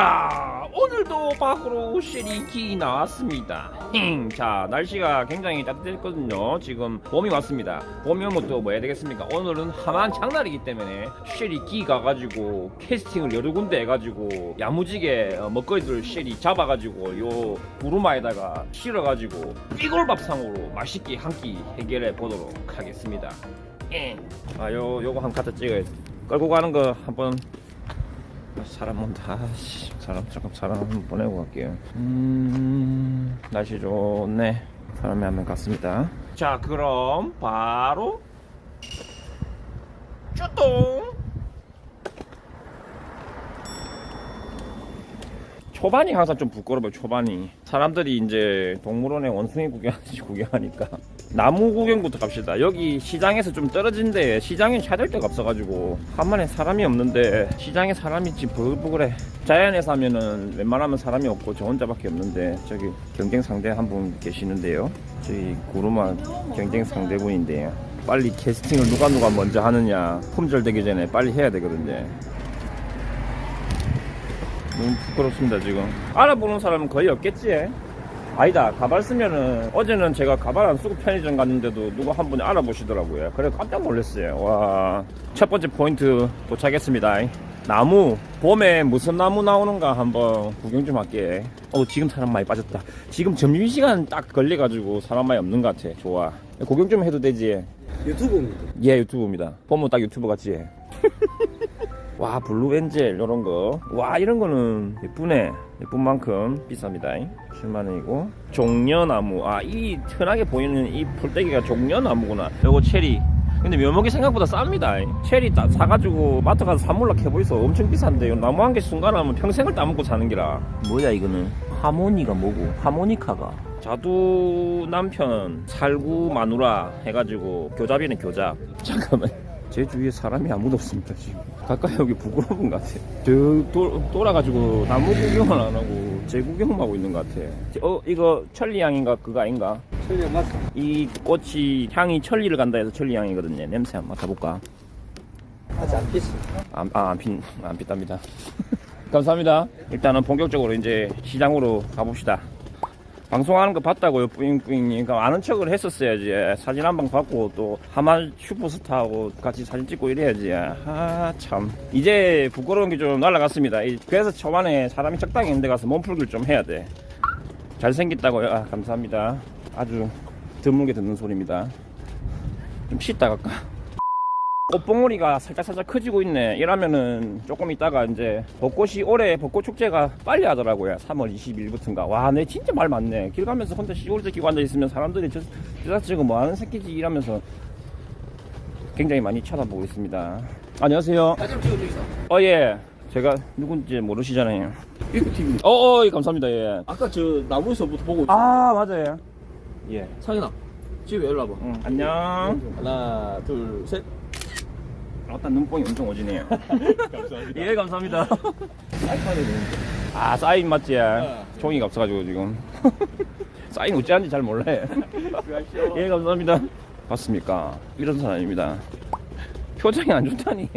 자 오늘도 밖으로 쉐리키 나왔습니다. 힝, 자 날씨가 굉장히 따뜻했거든요. 지금 봄이 왔습니다. 봄이 오면 또 뭐 해야 되겠습니까? 오늘은 하만 장날이기 때문에 쉐리키 가가지고 캐스팅을 여러 군데 해가지고 야무지게 어, 먹거리들 쉐리 잡아가지고 요 부르마에다가 실어가지고 삐골밥상으로 맛있게 한 끼 해결해 보도록 하겠습니다. 힝. 아 요, 요거 한 카트 찍어야 돼 끌고 가는 거 한번 사람 온다. 아씨, 사람 잠깐 사람 한번 보내고 갈게요. 음, 날씨 좋네. 사람이 한 명 갔습니다. 자, 그럼 바로 출동. 초반이 항상 좀 부끄러워요. 초반이 사람들이 이제 동물원에 원숭이 구경하듯이 구경하니까 나무 구경부터 갑시다. 여기 시장에서 좀 떨어진데 시장에 찾을 데가 없어가지고 한만에 사람이 없는데 시장에 사람이 지금 버글버글해. 자연에서 하면은 웬만하면 사람이 없고 저 혼자밖에 없는데 저기 경쟁 상대 한 분 계시는데요. 저희 구루마 경쟁 상대분인데요. 빨리 캐스팅을 누가 누가 먼저 하느냐 품절 되기 전에 빨리 해야 되거든요. 너무 부끄럽습니다 지금 알아보는 사람은 거의 없겠지 아니다. 가발 쓰면은 어제는 제가 가발 안 쓰고 편의점 갔는데도 누가 한 분이 알아보시더라고요. 그래 깜짝 놀랐어요. 와. 첫 번째 포인트 도착했습니다. 나무 봄에 무슨 나무 나오는가 한번 구경 좀 할게. 어 지금 사람 많이 빠졌다. 지금 점심시간 딱 걸려가지고 사람 많이 없는 것 같아. 좋아. 구경 좀 해도 되지? 유튜브입니다. 예 유튜브입니다. 보면 딱 유튜브 같지? 와 블루 엔젤 이런 거와 이런 거는 예쁘네. 예쁜 만큼 비쌉니다 7만원이고 종려나무. 아 이 흔하게 보이는 이 풀떼기가 종려나무구나. 요거 체리. 근데 묘목이 생각보다 쌉니다. 체리 따, 사가지고 마트 가서 사물라 캐보이소 엄청 비싼데. 요 나무 한 개 순간하면 평생을 따먹고 사는 기라. 뭐야 이거는? 하모니가 뭐고? 하모니카가. 자두 남편 살구 마누라 해가지고 교잡이네 교잡. 잠깐만. 제 주위에 사람이 아무도 없습니다 지금 가까이 여기 부끄러운 것 같아 저 도, 돌아가지고 나무 구경을 안 하고 제 구경만 하고 있는 것 같아 어 이거 천리향인가 그거 아닌가 설명 맞다. 이 꽃이 향이 천리를 간다 해서 천리향이거든요 냄새 한번 맡아볼까 아직 안 pis어. 안, 아, 안, 핀, 안 핀답니다. 감사합니다. 일단은 본격적으로 이제 시장으로 가봅시다. 방송하는 거 봤다고요, 뿌잉뿌잉님. 그러니까 아는 척을 했었어야지. 사진 한 방 받고 또 하만 슈퍼스타하고 같이 사진 찍고 이래야지. 아, 참. 이제 부끄러운 게 좀 날라갔습니다. 이- 그래서 초반에 사람이 적당히 있는 데 가서 몸풀기를 좀 해야 돼. 잘생겼다고요? 아, 감사합니다. 아주 드물게 듣는 소리입니다. 좀 쉬다 갈까? 꽃봉오리가 살짝살짝 커지고 있네. 이러면은 조금 있다가 이제 벚꽃이 올해 벚꽃 축제가 빨리 하더라고요. 3월 20일부터인가. 와, 내 진짜 말 많네. 길 가면서 혼자 시골 끼고 앉아 있으면 사람들이 저, 저 지금 뭐 하는 새끼지 이러면서 굉장히 많이 쳐다보고 있습니다. 안녕하세요. 사진 찍어주세요. 어, 예. 제가 누군지 모르시잖아요. 이거 TV. 어, 어, 예, 감사합니다. 예. 아까 저 나무에서부터 보고 있어. 아, 맞아요. 예. 상현아, 집에 일로 와봐. 응, 안녕. 하나, 둘, 셋. 아따 눈뽕이 엄청 오지네요. 감사합니다. 예, 감사합니다. 있는 아 사인 맞지? 어. 종이가 없어가지고 지금 사인 어찌하는지 잘 몰라요 예 감사합니다 봤습니까? 이런 사람입니다 표정이 안 좋다니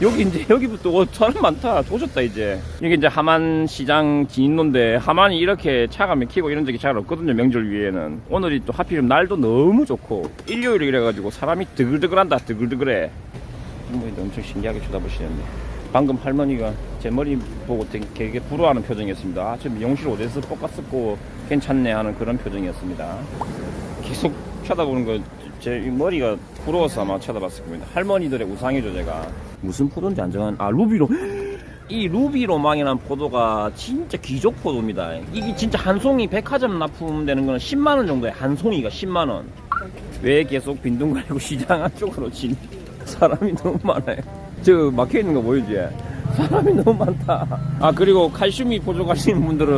여기 이제 여기부터 어, 사람 많다. 도졌다 이제. 이게 이제 하만 시장 진인로인데 하만이 이렇게 차가 막히고 이런 적이 잘 없거든요 명절 위에는. 오늘이 또 하필이면 날도 너무 좋고. 일요일에 이래가지고 사람이 드글드글한다 드글드글해. 할머니도 엄청 신기하게 쳐다보시는데 방금 할머니가 제 머리 보고 되게, 부러워하는 표정이었습니다. 아, 저 미용실 어디서 볶았었고 괜찮네 하는 그런 표정이었습니다. 계속 쳐다보는 거 제 머리가 부러워서 아마 쳐다봤을 겁니다 할머니들의 우상이죠 제가 무슨 포도인지 안 정한 아 루비로 이 루비 로망이라는 포도가 진짜 귀족 포도입니다 이게 진짜 한 송이 백화점 납품되는 거는 10만원 정도에 한 송이가 10만원 왜 계속 빈둥거리고 시장 안쪽으로 진 사람이 너무 많아요. 저 막혀 있는 거 보이지? 사람이 너무 많다. 아 그리고 칼슘이 부족하신 분들은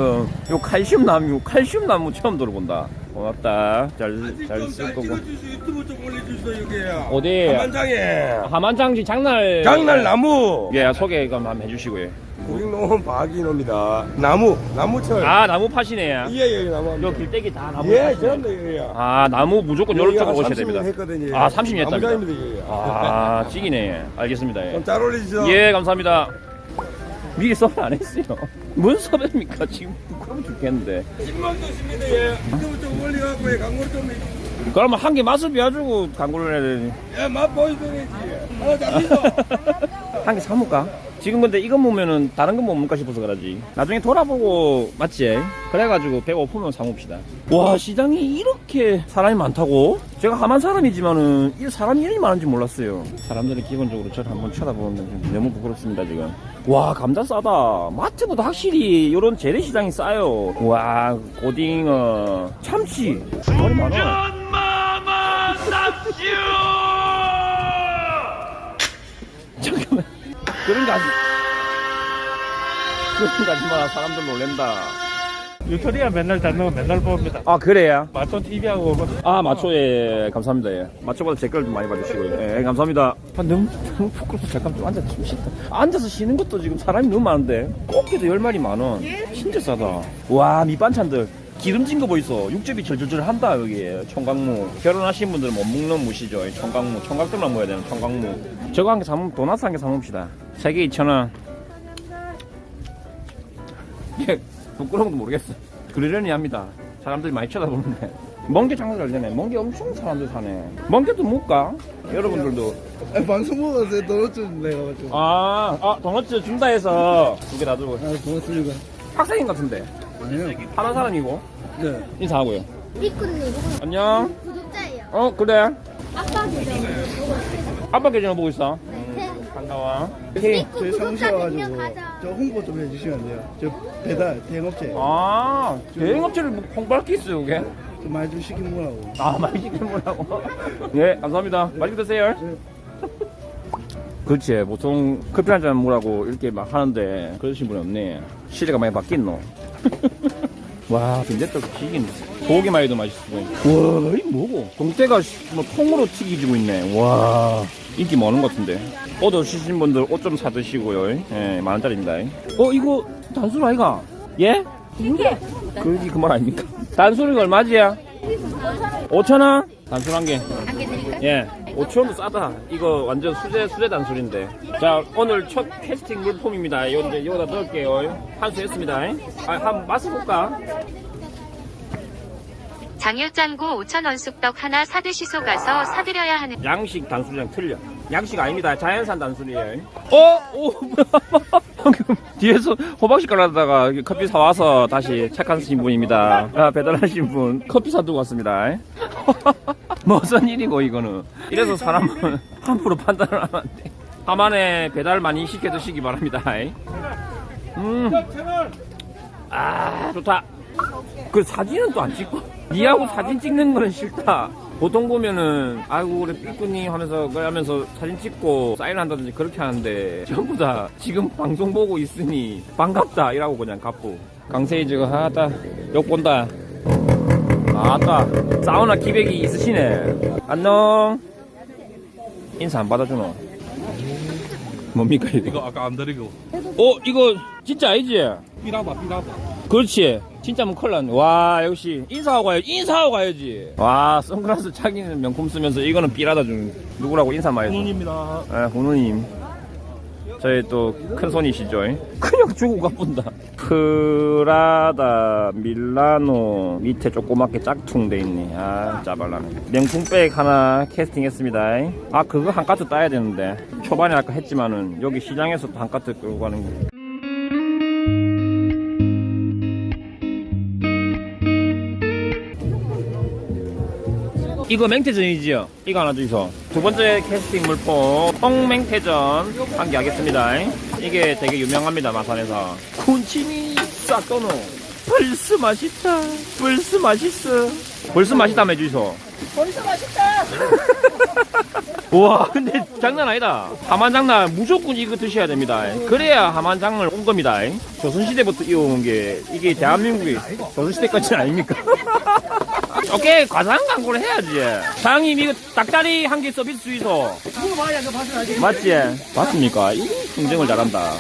요 칼슘 나무, 칼슘 나무 처음 들어본다. 고맙다. 잘 잘 쓸 거고. 유튜브 좀 올려주세요 여기. 어디? 한만장에 하만장지 장날. 장날 나무. 예 소개 좀 한번 해주시고요. 고객농원 박인호입니다. 나무 나무철. 아 나무 파시네. 예예 나무. 요 길대기 다 나무. 예 파시네. 저런데 예. 아 나무 무조건 요런 쪽으로 오셔야 됩니다. 했거든요. 아, 30년 했답니다. 나무장입니다. 예. 아 찌기네. 알겠습니다. 예. 좀잘 올리시죠. 예, 감사합니다. 미리 섭외 안 했어요. 뭔 섭외입니까? 지금 부끄러워 죽겠는데. 10만 도십니다 예. 유튜브 좀 올려갖고 예, 광고를 좀 그러면 한 개 맛을 비워주고 광고를 해야 되니. 예, 맛 보여줘야지 하나 잡히죠 한개 사먹까? 지금 근데 이거 먹으면은 다른 거못 먹을까 싶어서 그러지. 나중에 돌아보고 맞지? 그래가지고 배고프면 사먹읍시다. 와 시장이 이렇게 사람이 많다고? 제가 하만 사람이지만은 이 사람이 이렇게 많은지 몰랐어요. 사람들이 기본적으로 저를 한번 쳐다보면 너무 부끄럽습니다 지금. 와 감자 싸다. 마트보다 확실히 이런 재래시장이 싸요. 와 고딩어 참치 머리 많아. 잠깐만. 그런 거 하지. 그런 거 하지 마. 사람들 놀랜다. 유토리아 맨날 잡는 거 맨날 봅니다. 아, 그래요? 마톤 TV하고 아, 마초, 예, 감사합니다, 예. 마초보다 댓글 좀 많이 봐주시고요. 예, 감사합니다. 아, 너무, 너무 부끄러워서 잠깐 좀 앉아 좀 쉬다. 앉아서 쉬는 것도 지금 사람이 너무 많은데. 꽃게도 10마리 만 원. 진짜 싸다. 와, 밑반찬들. 기름진 거 보이소. 육즙이 절절절 한다, 여기. 청강무. 결혼하신 분들은 못 먹는 무시죠. 이 청강무. 청각들만 먹어야 되는 청강무. 저거 한 개 사먹, 도나스 한개 사먹읍시다. 3개 2,000원. 예, 부끄러운 거 모르겠어. 그러려니 합니다. 사람들이 많이 쳐다보는데. 멍게 장사 잘 되네. 멍게 엄청 사람들 사네. 멍게도 먹까? 여러분들도. 방송 먹었어요 도넛 내가지고 아, 아, 도넛츠 준다 해서 두 개 놔두고. 고맙습니다 학생인 같은데. 아니요 하는 사람이고. 네 인사하고요. 리꾸님 안녕. 구독자예요. 어, 그래. 아빠 계정 아빠 계정을 보고 있어. 네. 반가워. 리꾸 저희 사무실 와가지고 100명 가자. 저 홍보 좀 해주시면 안 돼요 저 배달 대행업체 아, 대행업체를 뭐 홍보할 게 있어요, 이게? 좀 많이 좀 시키는 거라고 아, 많이 시켜보라고. 예, 감사합니다. 맛있게 드세요. 네. 그렇지. 보통 커피 한 잔 먹으라고 이렇게 막 하는데 그러신 분이 없네. 시대가 많이 바뀌었노. 와, 빈대떡 튀긴 고기만 해도 맛있어. 와, 이 뭐고? 동태가 씨, 뭐 통으로 튀기지고 있네. 와, 인기 많은 것 같은데. 옷 없으신 분들 옷 좀 사드시고요. 예, 만 원짜리입니다. 어, 이거 단술 아이가? 예? 그게 그 말 아닙니까? 단술이가 얼마지야? 5천원? 단술 한 개. 안개 드릴까? 예. 5천원도 싸다. 이거 완전 수제, 수제 단술인데. 자, 오늘 첫 캐스팅 물품입니다. 요, 이제 여기다 넣을게요. 한수 했습니다. 아, 한번 맛을 볼까? 장유짱구 5천원 쑥떡 하나 사드시소 가서 사드려야 하는 양식 단술이랑 틀려. 양식 아닙니다. 자연산 단술이에요. 어? 오, 방금 뒤에서 호박씨 깔아다가 커피 사와서 다시 착한 신 분입니다. 아, 배달하신 분 커피 사두고 왔습니다. 무슨 일이고 이거는. 이래서 사람은 함부로 판단을 하면 안 돼. 하만에 배달 많이 시켜 드시기 바랍니다. 음. 아, 좋다. 그 사진은 또 안 찍고? 니하고 사진 찍는 거는 싫다. 보통 보면은 아이고 우리 삐꾸님 하면서 그 하면서 사진 찍고 사인한다든지 그렇게 하는데 전부 다 지금 방송 보고 있으니 반갑다. 이라고 그냥 강세희 지금 하다 욕 본다. 아따 사우나 기백이 있으시네. 안녕. 인사 안 받아주노? 뭡니까 이거? 이거 아까 안 드리고. 어 이거 진짜 아니지? 삐라다 삐라다. 그렇지. 진짜 뭐 큰일 났네. 와, 역시. 인사하고 가야지. 인사하고 가야지. 와, 선글라스 자기는 명품 쓰면서 이거는 삐라다 준 누구라고 인사 많이 했어. 훈훈입니다. 아, 훈우님. 저희 또 큰 손이시죠. 그냥 주고 가본다. 프라다, 밀라노, 밑에 조그맣게 짝퉁 돼 있네. 아, 짜발라네. 명품백 하나 캐스팅 했습니다. 아, 그거 한 카트 따야 되는데. 초반에 아까 했지만은 여기 시장에서 한 카트 끌고 가는 게. 이거 맹태전이지요? 이거 하나 주이소. 두 번째 캐스팅 물품 똥맹태전 한개 하겠습니다. 이게 되게 유명합니다 마산에서. 군침이 싹 도노. 벌써 맛있다. 벌써 맛있어. 벌써 맛있다며 주이소. 벌써 맛있다. 와 근데 장난 아니다. 하만장날 무조건 이거 드셔야 됩니다. 그래야 하만장을 온 겁니다. 조선시대부터 이어온 게 이게 대한민국이 조선시대까지는 아닙니까? 오케이 과장 광고를 해야지 사장님 이거 닭다리 한 개 서비스 주이소 맞지? 맞습니까? 이 흥정을 잘한다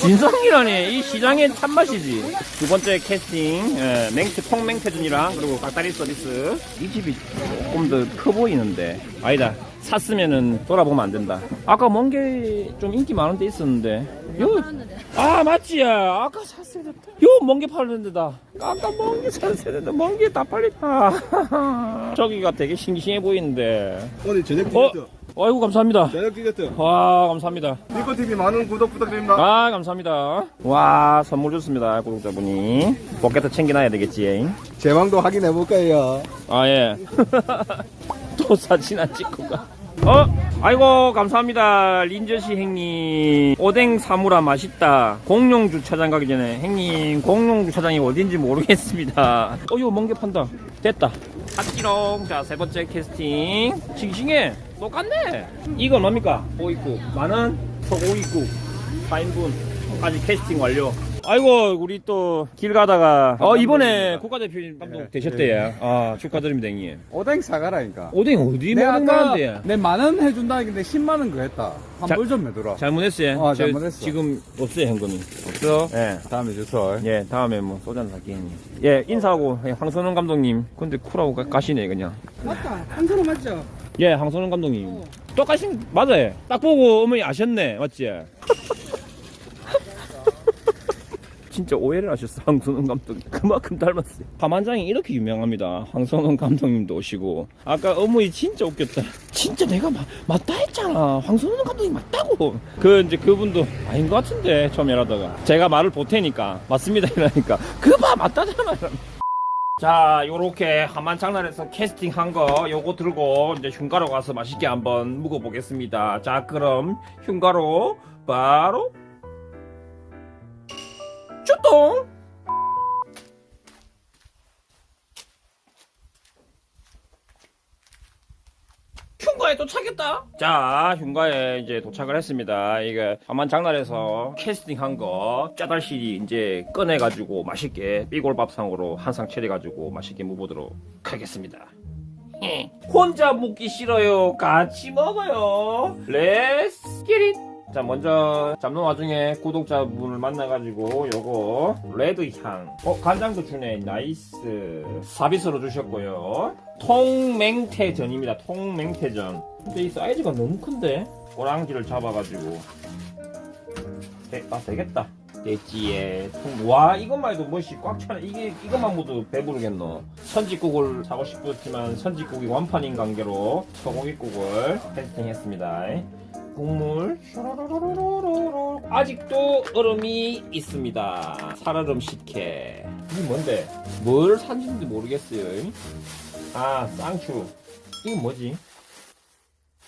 진성이라니. 이 시장의 참맛이지. 두 번째 캐스팅 예, 맹태 통맹태전이랑 그리고 깍다리 서비스. 이 집이 조금 더 커 보이는데. 아니다. 샀으면은 돌아보면 안 된다. 아까 먼 게 좀 인기 많은 데 있었는데. 요, 아 맞지 야. 아까 샀어야 됐다. 요먼 게 팔는 데다. 아까 먼게 샀어야 됐다. 먼 게 다 팔렸다. 저기가 되게 싱싱해 보이는데. 오늘 저녁 어? 아이고 감사합니다. 저녁 디저트. 와 감사합니다. 니코TV 많은 구독 부탁드립니다. 아 감사합니다. 와 선물 줬습니다 구독자분이. 포켓도 챙겨놔야 되겠지 제 방도 확인해 볼까요? 아 예 또 사진 안 찍고 가. 어? 아이고 감사합니다 린저씨 행님. 오뎅 사무라 맛있다. 공룡 주차장 가기 전에. 행님 공룡 주차장이 어딘지 모르겠습니다. 어 이거 멍게 판다. 됐다 핫지롱 자 세 번째 캐스팅. 싱싱해. 똑같네. 이건 뭡니까? 오이국 만원? 소고이국 4인분까지 캐스팅 완료 아이고 우리 또 길 가다가 어 이번에 국가대표 감독 되셨대요 아 축하드립니다 형님 오뎅 사가라니까. 오뎅 어디 내가 먹는 아까 건데 내 만원 해준다는데 10만 원 그랬다. 자- 환불 좀 해둬라. 잘못했어요. 어, 저 잘못했어. 지금 없어요 현금이. 없어? 예. 다음에 주소. 예, 다음에 뭐 소주 한잔 살게 형님. 예, 인사하고 예, 황선홍 감독님. 근데 쿨하고 가, 가시네 그냥. 맞다. 한선호 맞죠? 예, 황선홍 감독님. 똑같이 맞아요. 딱 보고 어머니 아셨네, 맞지? 진짜 오해를 하셨어 황선홍 감독 그만큼 닮았어요. 가만장이 이렇게 유명합니다. 황선홍 감독님도 오시고. 아까 어머니 진짜 웃겼다. 진짜 내가 마- 맞다 했잖아. 황선홍 감독님 맞다고. 그 이제 그분도 아닌 것 같은데 처음 일하다가. 제가 말을 보태니까. 맞습니다 이러니까. 그봐 맞다잖아 자, 요렇게 하만 장난에서 캐스팅 한거 요거 들고 이제 흉가로 가서 맛있게 한번 묵어보겠습니다. 자, 그럼 흉가로 바로 출동! 흉가에 도착했다. 자, 흉가에 이제 도착을 했습니다. 이게 하만 장난에서 캐스팅한 거 짜달실이 이제 꺼내가지고 맛있게 삐골밥상으로 한상 차려가지고 맛있게 무보도록 하겠습니다. 혼자 묵기 싫어요. 같이 먹어요. 렛츠 기릿. 자 먼저 잡는 와중에 구독자분을 만나가지고 요거 레드 향. 어 간장도 주네. 나이스. 서비스로 주셨고요. 통맹태전입니다. 통맹태전. 근데 이 사이즈가 너무 큰데? 꼬랑지를 잡아가지고. 되, 아 되겠다. 됐지에. 통- 와 이것만 해도 멋이 꽉 차네. 이게 이것만 모두 배부르겠노. 선지국을 사고 싶었지만 선지국이 완판인 관계로 소고기국을 캐스팅했습니다. 국물. 아직도 얼음이 있습니다. 살얼음 식혜. 이게 뭔데? 뭘 산지인지 모르겠어요. 아 쌍추. 이건 뭐지?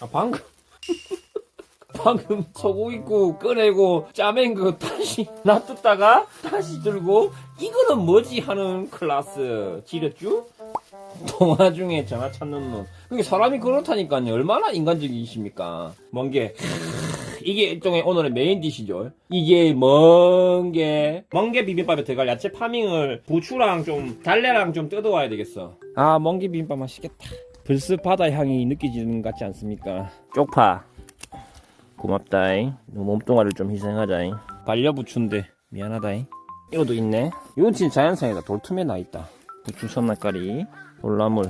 아 방금 방금 소고기국 꺼내고 짜맨 거 다시 놔뒀다가 다시 들고 이거는 뭐지 하는 클라스 지렸죠? 통화 중에 전화 찾는 놈. 그게 사람이 그렇다니까요. 얼마나 인간적이십니까? 멍게. 이게 일종의 오늘의 메인 디시죠. 이게 멍게. 멍게 비빔밥에 들어갈 야채 파밍을 부추랑 좀 달래랑 좀 뜯어와야 되겠어. 아, 멍게 비빔밥 맛있겠다. 벌써 바다 향이 느껴지는 것 같지 않습니까? 쪽파. 고맙다잉. 너 몸뚱아리를 좀 희생하자잉. 반려부추인데 미안하다잉. 이것도 있네. 이건 진짜 자연산이다. 돌틈에 나 있다. 부추 선날까리, 돌나물.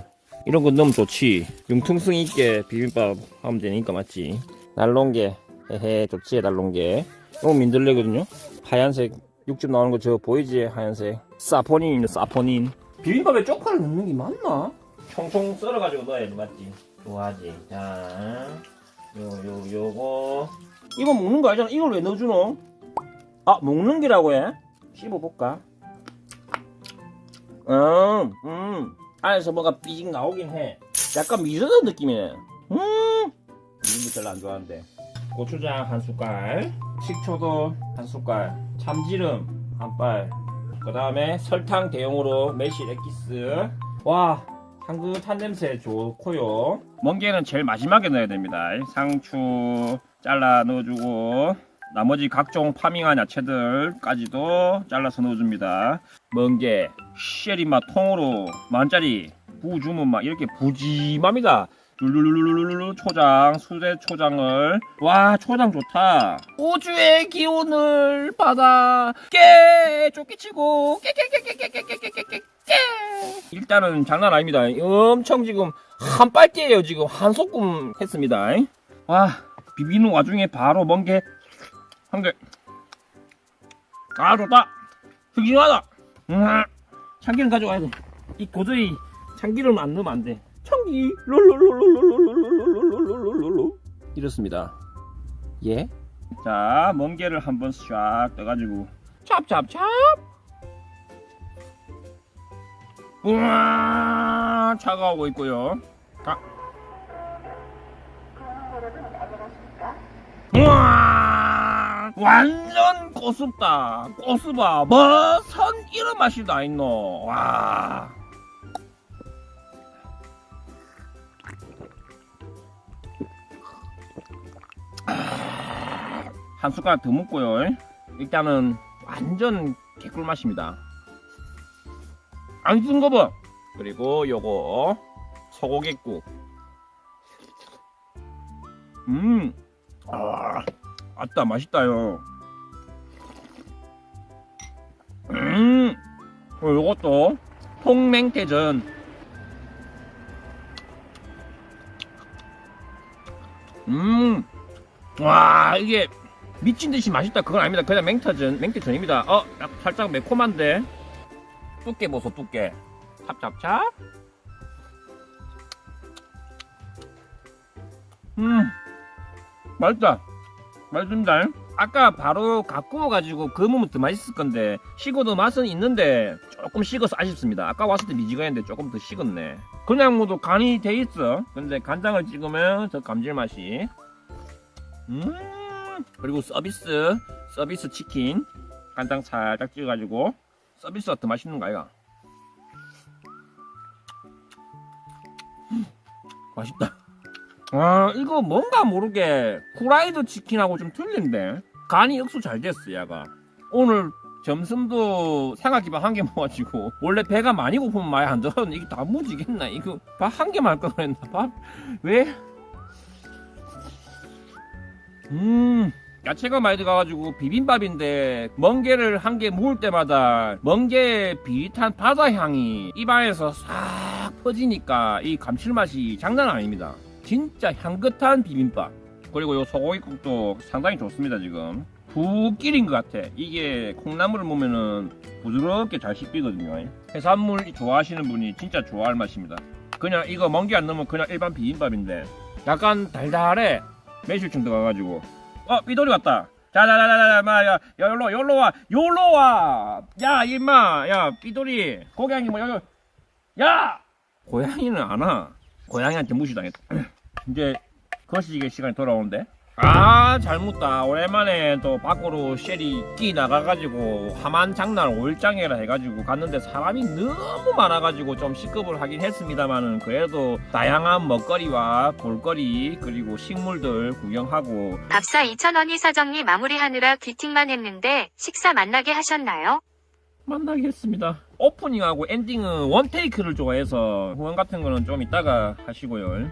이런 거 넣으면 좋지. 융통성 있게 비빔밥 하면 되니까 맞지. 날롱게. 헤헤, 좋지, 날롱게. 이거 민들레거든요. 하얀색 육즙 나오는 거저 보이지? 하얀색. 사포닌이네, 사포닌. 비빔밥에 쪽파를 넣는 게 맞나? 총총 썰어가지고 넣어야지, 맞지? 좋아하지. 자. 요, 요, 요거. 이거 먹는 거 아니잖아. 이걸 왜 넣어주노? 아, 먹는 게라고 해? 씹어볼까? 음, 음. 안에서 뭐가 삐직 나오긴 해. 약간 미소는 느낌이네. 음. 이름도 별로 안 좋아하는데. 고추장 한 숟갈, 식초도 한 숟갈, 참기름 한 발, 그 다음에 설탕 대용으로 매실 엑기스. 와, 향긋한 냄새 좋고요. 멍게는 제일 마지막에 넣어야 됩니다. 상추 잘라 넣어주고 나머지 각종 파밍한 야채들까지도 잘라서 넣어줍니다. 멍게, 쉐리 맛 통으로 만짜리 부주면 막 이렇게 부짐합니다. 룰루루루루루 초장 수제 초장을 와 초장 좋다 우주의 기운을 받아 깨 쫓기치고 깨깨깨깨깨깨깨깨깨깨 일단은 장난 아닙니다 엄청 지금 한 빨대예요 지금 한 소끔 했습니다 와 비비는 와중에 바로 멍게 한개 아 좋다. 흑인하다. 음, 참기름 가져가야 돼이 도저히 참기름 안 넣으면 안돼. 참기. 롤롤롤롤롤롤롤롤롤롤롤롤롤 이렇습니다 예? 자 멍게를 한번 샥 떠가지고 찹찹찹 우와 차가우고 있고요. 아. 완전 고습다 고습아 뭐선 이런 맛이 다 있노 와한 숟가락 더 먹고요. 일단은 완전 개꿀 맛입니다. 안 쓴 거 봐. 그리고 요거 소고기국. 음, 아, 아따 맛있다요. 음, 어, 요것도 통맹태전. 음, 와 이게 미친 듯이 맛있다. 그건 아닙니다. 그냥 맹타전 맹태전입니다. 어 약- 살짝 매콤한데. 두께 보소 두께. 찹찹찹. 음 맛있다 맛있습니다. 아까 바로 각 구워가지고 그으면 더 맛있을 건데 식어도 맛은 있는데 조금 식어서 아쉽습니다. 아까 왔을 때 미지근했는데 조금 더 식었네. 그냥 뭐도 간이 돼 있어. 근데 간장을 찍으면 더 감질맛이. 음. 그리고 서비스 서비스 치킨 간장 살짝 찍어가지고 서비스가 더 맛있는 거 아이가. 음, 맛있다 아 이거 뭔가 모르게 후라이드 치킨하고 좀 틀린데. 간이 억수 잘 됐어 야가. 오늘 점심도 생각기밥 한 개 먹어가지고. 원래 배가 많이 고프면 많이 안 들었는데 이게 다 무지겠나? 이거 밥 한 개만 할걸 그랬나? 밥? 왜? 음 야채가 많이 들어가가지고 비빔밥인데 멍게를 한 개 먹을 때마다 멍게 비릿한 바다 향이 입안에서 싹 퍼지니까 이 감칠맛이 장난 아닙니다 진짜 향긋한 비빔밥. 그리고 요 소고기국도 상당히 좋습니다 지금. 푹 끼린 것 같아. 이게 콩나물을 먹으면은 부드럽게 잘 씹히거든요. 해산물 좋아하시는 분이 진짜 좋아할 맛입니다. 그냥 이거 멍게 안 넣으면 그냥 일반 비빔밥인데 약간 달달해. 매실청 들어가가지고. 어 삐돌이 왔다. 자자자자자 마야 야 열로 열로 와. 열로 와야 임마. 야 삐돌이. 고양이 뭐 여기. 야! 고양이는 안와. 고양이한테 무시당했다 이제 거시기의 시간이 돌아오는데 아 잘못다 오랜만에 또 밖으로 쉘이 끼 나가가지고 하만 장날 올장이라 해가지고 갔는데 사람이 너무 많아가지고 좀 시급을 하긴 했습니다만은 그래도 다양한 먹거리와 볼거리 그리고 식물들 구경하고 밥사 2,000원이 사정리 마무리하느라 귀팅만 했는데 식사 만나게 하셨나요? 만나겠습니다. 오프닝하고 엔딩은 원테이크를 좋아해서 후원 같은 거는 좀 이따가 하시고요.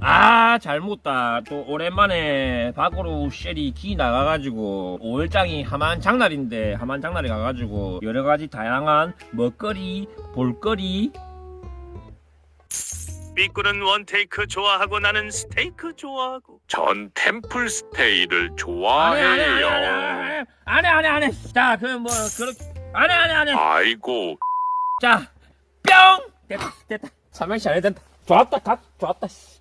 아 잘못다 또 오랜만에 밖으로 쉘이 기 나가가지고 5일장이 하만 장날인데 하만 장날에 가가지고 여러가지 다양한 먹거리 볼거리 삐꾸는 원테이크 좋아하고 나는 스테이크 좋아하고 전 템플 스테이를 안해 좋아해요. 안해 안해 안해 자 그럼 뭐 그렇게 안해 안해 안해 아이고 자, 뿅! 됐다, 됐다. 삼행시 안 해도 된다. 좋았다, 각, 좋았다, 씨.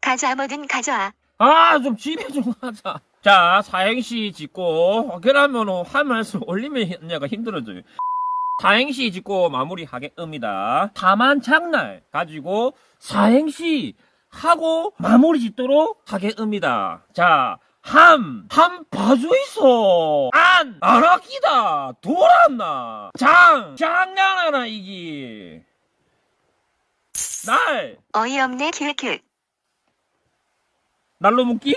가자 뭐든 가져와. 아, 좀 집에 좀 하자. 자, 사행시 짓고, 그러면 화면에서 올리면 내가 힘들어져요. 사행시 짓고 마무리 하겠습니다. 다만 장날 가지고 사행시 하고 마무리 짓도록 하겠습니다. 자, 함, 함 봐줘 있어. 안, 안 아끼다. 돌았나. 장, 장난하나 이기. 날, 어이없네 큐큐. 날로 묶기?